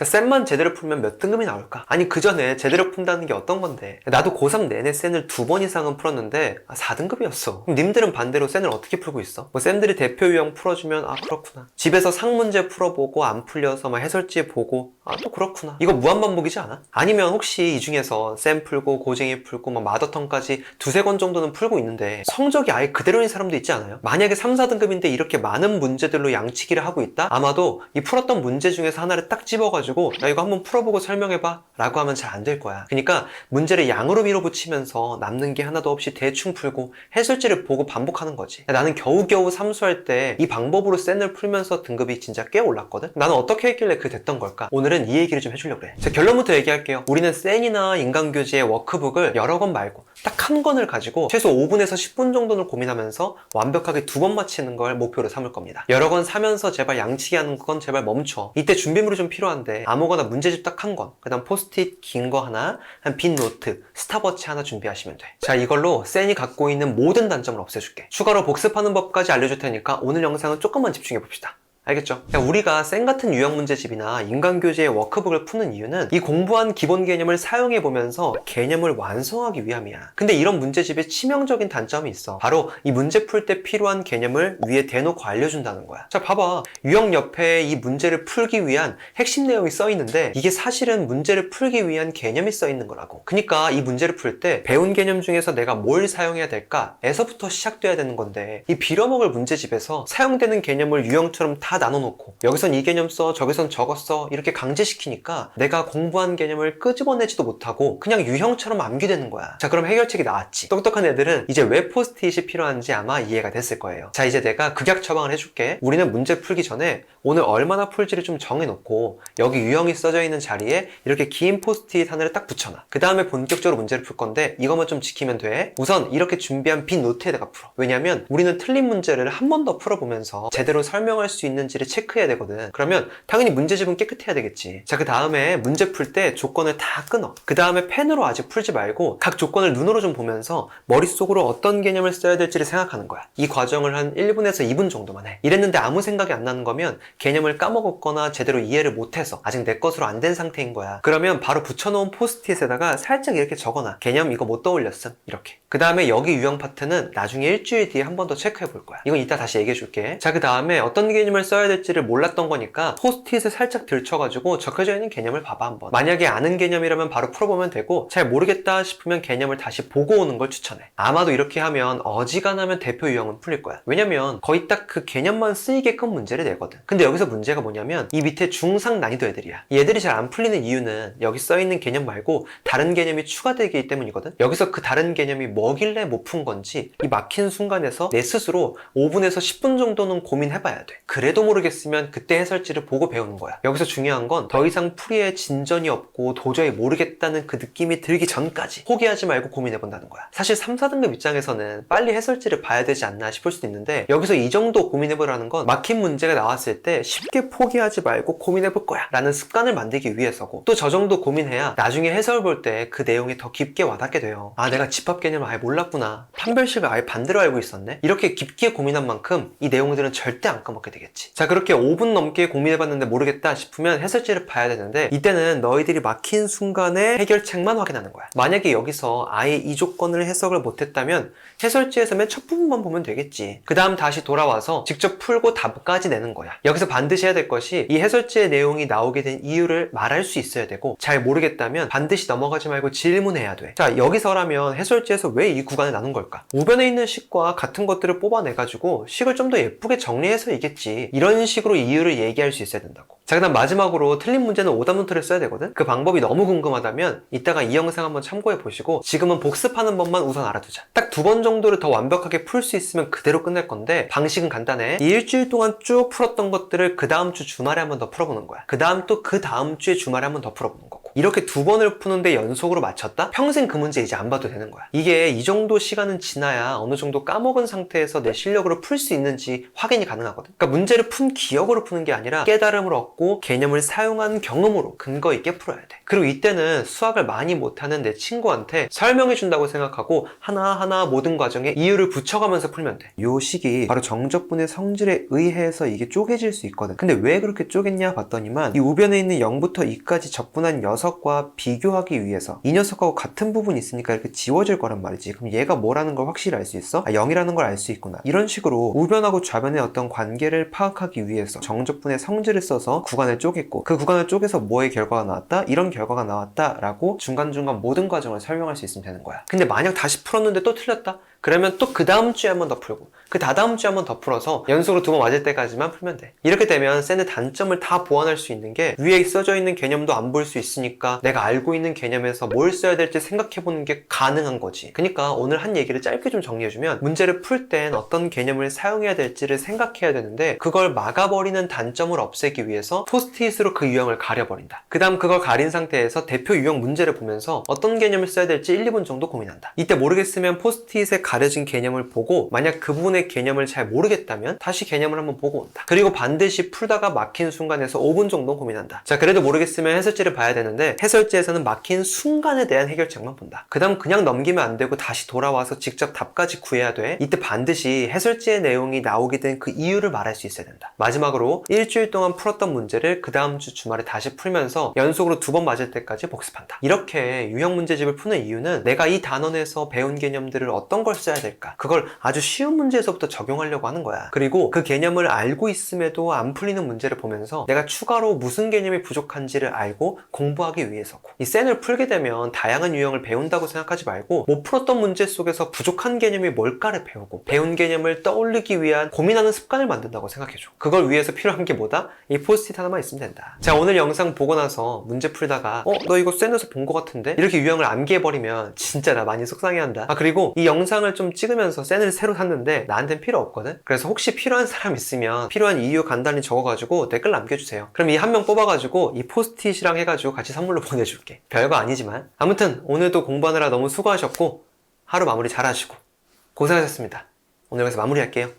자, 쌤만 제대로 풀면 몇 등급이 나올까? 아니, 그 전에 제대로 푼다는 게 어떤 건데? 나도 고3 내내 쌤을 두 번 이상은 풀었는데, 아, 4등급이었어. 그럼 님들은 반대로 쌤을 어떻게 풀고 있어? 뭐 쌤들이 대표 유형 풀어주면, 아, 그렇구나. 집에서 상문제 풀어보고 안 풀려서 막 해설지 보고, 아, 또 그렇구나. 이거 무한반복이지 않아? 아니면 혹시 이 중에서 쌤 풀고, 고쟁이 풀고, 막 마더턴까지 두세 권 정도는 풀고 있는데, 성적이 아예 그대로인 사람도 있지 않아요? 만약에 3, 4등급인데 이렇게 많은 문제들로 양치기를 하고 있다? 아마도 이 풀었던 문제 중에서 하나를 딱 집어가지고, 야, 이거 한번 풀어보고 설명해봐. 라고 하면 잘 안 될 거야. 그러니까 문제를 양으로 밀어붙이면서 남는 게 하나도 없이 대충 풀고 해설지를 보고 반복하는 거지. 나는 겨우겨우 삼수할 때 이 방법으로 센을 풀면서 등급이 진짜 꽤 올랐거든? 나는 어떻게 했길래 그게 됐던 걸까? 오늘은 이 얘기를 좀 해주려고 그래. 자, 결론부터 얘기할게요. 우리는 센이나 인간교재의 워크북을 여러 권 말고 딱 한 권을 가지고 최소 5분에서 10분 정도는 고민하면서 완벽하게 두번 맞히는 걸 목표로 삼을 겁니다. 여러 권 사면서 제발 양치기 하는 건 제발 멈춰. 이때 준비물이 좀 필요한데 아무거나 문제집 딱 한 권, 그 다음 포스트잇 긴 거 하나, 한빈 노트, 스탑워치 하나 준비하시면 돼. 자, 이걸로 센이 갖고 있는 모든 단점을 없애줄게. 추가로 복습하는 법까지 알려줄 테니까 오늘 영상은 조금만 집중해 봅시다. 알겠죠? 우리가 쌤 같은 유형 문제집이나 인간교재의 워크북을 푸는 이유는 이 공부한 기본 개념을 사용해 보면서 개념을 완성하기 위함이야. 근데 이런 문제집에 치명적인 단점이 있어. 바로 이 문제 풀 때 필요한 개념을 위에 대놓고 알려준다는 거야. 자, 봐봐. 유형 옆에 이 문제를 풀기 위한 핵심 내용이 써 있는데 이게 사실은 문제를 풀기 위한 개념이 써 있는 거라고. 그러니까 이 문제를 풀 때 배운 개념 중에서 내가 뭘 사용해야 될까?에서부터 시작돼야 되는 건데 이 빌어먹을 문제집에서 사용되는 개념을 유형처럼 다 나눠놓고 여기선 이 개념 써 저기선 저거 써 이렇게 강제시키니까 내가 공부한 개념을 끄집어내지도 못하고 그냥 유형처럼 암기되는 거야. 자 그럼 해결책이 나왔지. 똑똑한 애들은 이제 왜 포스트잇이 필요한지 아마 이해가 됐을 거예요. 자 이제 내가 극약 처방을 해줄게. 우리는 문제 풀기 전에 오늘 얼마나 풀지를 좀 정해놓고 여기 유형이 써져 있는 자리에 이렇게 긴 포스트잇 하나를 딱 붙여놔. 그 다음에 본격적으로 문제를 풀 건데 이것만 좀 지키면 돼. 우선 이렇게 준비한 빈 노트에다가 풀어. 왜냐면 우리는 틀린 문제를 한 번 더 풀어보면서 제대로 설명할 수 있는 지를 체크해야 되거든. 그러면 당연히 문제집은 깨끗해야 되겠지. 자 그 다음에 문제 풀 때 조건을 다 끊어. 그 다음에 펜으로 아직 풀지 말고 각 조건을 눈으로 좀 보면서 머릿속으로 어떤 개념을 써야 될지를 생각하는 거야. 이 과정을 한 1분에서 2분 정도만 해. 이랬는데 아무 생각이 안 나는 거면 개념을 까먹었거나 제대로 이해를 못해서 아직 내 것으로 안 된 상태인 거야. 그러면 바로 붙여놓은 포스트잇에다가 살짝 이렇게 적어놔. 개념 이거 못 떠올렸음. 이렇게 그 다음에 여기 유형 파트는 나중에 일주일 뒤에 한 번 더 체크해 볼 거야. 이건 이따 다시 얘기해 줄게. 자 그 다음에 어떤 개념을 써야 될지를 몰랐던 거니까 포스트잇을 살짝 들쳐가지고 적혀져 있는 개념을 봐봐 한번. 만약에 아는 개념이라면 바로 풀어보면 되고 잘 모르겠다 싶으면 개념을 다시 보고 오는 걸 추천해. 아마도 이렇게 하면 어지간하면 대표 유형은 풀릴 거야. 왜냐면 거의 딱 그 개념만 쓰이게끔 문제를 내거든. 근데 여기서 문제가 뭐냐면 이 밑에 중상 난이도 애들이야. 얘들이 잘 안 풀리는 이유는 여기 써있는 개념 말고 다른 개념이 추가되기 때문이거든. 여기서 그 다른 개념이 뭐길래? 못 푼 건지 이 막힌 순간에서 내 스스로 5분에서 10분 정도는 고민해봐야 돼. 그래도 모르겠으면 그때 해설지를 보고 배우는 거야. 여기서 중요한 건 더 이상 풀이에 진전이 없고 도저히 모르겠다는 그 느낌이 들기 전까지 포기하지 말고 고민해본다는 거야. 사실 3, 4등급 입장에서는 빨리 해설지를 봐야 되지 않나 싶을 수도 있는데 여기서 이 정도 고민해보라는 건 막힌 문제가 나왔을 때 쉽게 포기하지 말고 고민해볼 거야. 라는 습관을 만들기 위해서고 또 저 정도 고민해야 나중에 해설 볼 때 그 내용이 더 깊게 와닿게 돼요. 아 내가 집합 개념을 아예 몰랐구나. 판별식을 아예 반대로 알고 있었네? 이렇게 깊게 고민한 만큼 이 내용들은 절대 안 까먹게 되겠지. 자 그렇게 5분 넘게 고민해봤는데 모르겠다 싶으면 해설지를 봐야 되는데 이때는 너희들이 막힌 순간에 해결책만 확인하는 거야. 만약에 여기서 아예 이 조건을 해석을 못했다면 해설지에서 맨 첫 부분만 보면 되겠지. 그 다음 다시 돌아와서 직접 풀고 답까지 내는 거야. 여기서 반드시 해야 될 것이 이 해설지의 내용이 나오게 된 이유를 말할 수 있어야 되고 잘 모르겠다면 반드시 넘어가지 말고 질문해야 돼 자 여기서라면 해설지에서 왜이 구간을 나눈 걸까? 우변에 있는 식과 같은 것들을 뽑아내가지고 식을 좀 더 예쁘게 정리해서 이겠지. 이런 식으로 이유를 얘기할 수 있어야 된다고. 자 그다음 마지막으로 틀린 문제는 오답 노트를 써야 되거든? 그 방법이 너무 궁금하다면 이따가 이 영상 한번 참고해 보시고 지금은 복습하는 법만 우선 알아두자. 딱 두 번 정도를 더 완벽하게 풀 수 있으면 그대로 끝낼 건데 방식은 간단해. 이 일주일 동안 쭉 풀었던 것들을 그 다음 주 주말에 한번 더 풀어보는 거야. 그 다음 또 그 다음 주에 주말에 한번 더 풀어보는 맞고 이렇게 두 번을 푸는데 연속으로 맞췄다? 평생 그 문제 이제 안 봐도 되는 거야. 이게 이 정도 시간은 지나야 어느 정도 까먹은 상태에서 내 실력으로 풀 수 있는지 확인이 가능하거든. 그러니까 문제를 푼 기억으로 푸는 게 아니라 깨달음을 얻고 개념을 사용한 경험으로 근거 있게 풀어야 돼. 그리고 이때는 수학을 많이 못하는 내 친구한테 설명해 준다고 생각하고 하나하나 모든 과정에 이유를 붙여가면서 풀면 돼이 시기 바로 정적분의 성질에 의해서 이게 쪼개질 수 있거든. 근데 왜 그렇게 쪼갰냐 봤더니만 이 우변에 있는 0부터 2까지 적분한 녀석과 비교하기 위해서 이 녀석하고 같은 부분이 있으니까 이렇게 지워질 거란 말이지 그럼 얘가 뭐라는 걸 확실히 알 수 있어? 아 0이라는 걸 알 수 있구나 이런 식으로 우변하고 좌변의 어떤 관계를 파악하기 위해서 정적분의 성질을 써서 구간을 쪼갰고 그 구간을 쪼개서 뭐의 결과가 나왔다? 이런 결과가 나왔다 라고 중간중간 모든 과정을 설명할 수 있으면 되는 거야 근데 만약 다시 풀었는데 또 틀렸다? 그러면 또 그 다음 주에 한 번 더 풀고 그 다다음 주에 한 번 더 풀어서 연속으로 두 번 맞을 때까지만 풀면 돼 이렇게 되면 쌤의 단점을 다 보완할 수 있는 게 위에 써져 있는 개념도 안 볼 수 있으니까 내가 알고 있는 개념에서 뭘 써야 될지 생각해 보는 게 가능한 거지 그러니까 오늘 한 얘기를 짧게 좀 정리해주면 문제를 풀 땐 어떤 개념을 사용해야 될지를 생각해야 되는데 그걸 막아버리는 단점을 없애기 위해서 포스트잇으로 그 유형을 가려버린다 그 다음 그걸 가린 상태에서 대표 유형 문제를 보면서 어떤 개념을 써야 될지 1, 2분 정도 고민한다 이때 모르겠으면 포스트잇에 가려진 개념을 보고 만약 그 부분의 개념을 잘 모르겠다면 다시 개념을 한번 보고 온다. 그리고 반드시 풀다가 막힌 순간에서 5분 정도 고민한다. 자, 그래도 모르겠으면 해설지를 봐야 되는데 해설지에서는 막힌 순간에 대한 해결책만 본다. 그 다음 그냥 넘기면 안 되고 다시 돌아와서 직접 답까지 구해야 돼. 이때 반드시 해설지의 내용이 나오게 된 그 이유를 말할 수 있어야 된다. 마지막으로 일주일 동안 풀었던 문제를 그 다음 주 주말에 다시 풀면서 연속으로 두 번 맞을 때까지 복습한다. 이렇게 유형 문제집을 푸는 이유는 내가 이 단원에서 배운 개념들을 어떤 걸 써야 될까? 그걸 아주 쉬운 문제에서부터 적용하려고 하는 거야. 그리고 그 개념을 알고 있음에도 안 풀리는 문제를 보면서 내가 추가로 무슨 개념이 부족한지를 알고 공부 하기 위해서고. 이 센을 풀게 되면 다양한 유형을 배운다고 생각하지 말고 못 풀었던 문제 속에서 부족한 개념이 뭘까를 배우고 배운 개념을 떠올리기 위한 고민하는 습관을 만든다고 생각해줘. 그걸 위해서 필요한 게 뭐다? 이 포스트잇 하나만 있으면 된다. 자, 오늘 영상 보고 나서 문제 풀다가 어, 너 이거 센에서 본 것 같은데? 이렇게 유형을 암기해버리면 진짜 나 많이 속상해한다. 아, 그리고 이 영상을 좀 찍으면서 센을 새로 샀는데 나한텐 필요 없거든? 그래서 혹시 필요한 사람 있으면 필요한 이유 간단히 적어가지고 댓글 남겨주세요. 그럼 이 한 명 뽑아가지고 이 포스트잇이랑 해가지고 같이 선물로 보내줄게. 별거 아니지만. 아무튼 오늘도 공부하느라 너무 수고하셨고 하루 마무리 잘 하시고 고생하셨습니다. 오늘 여기서 마무리할게요.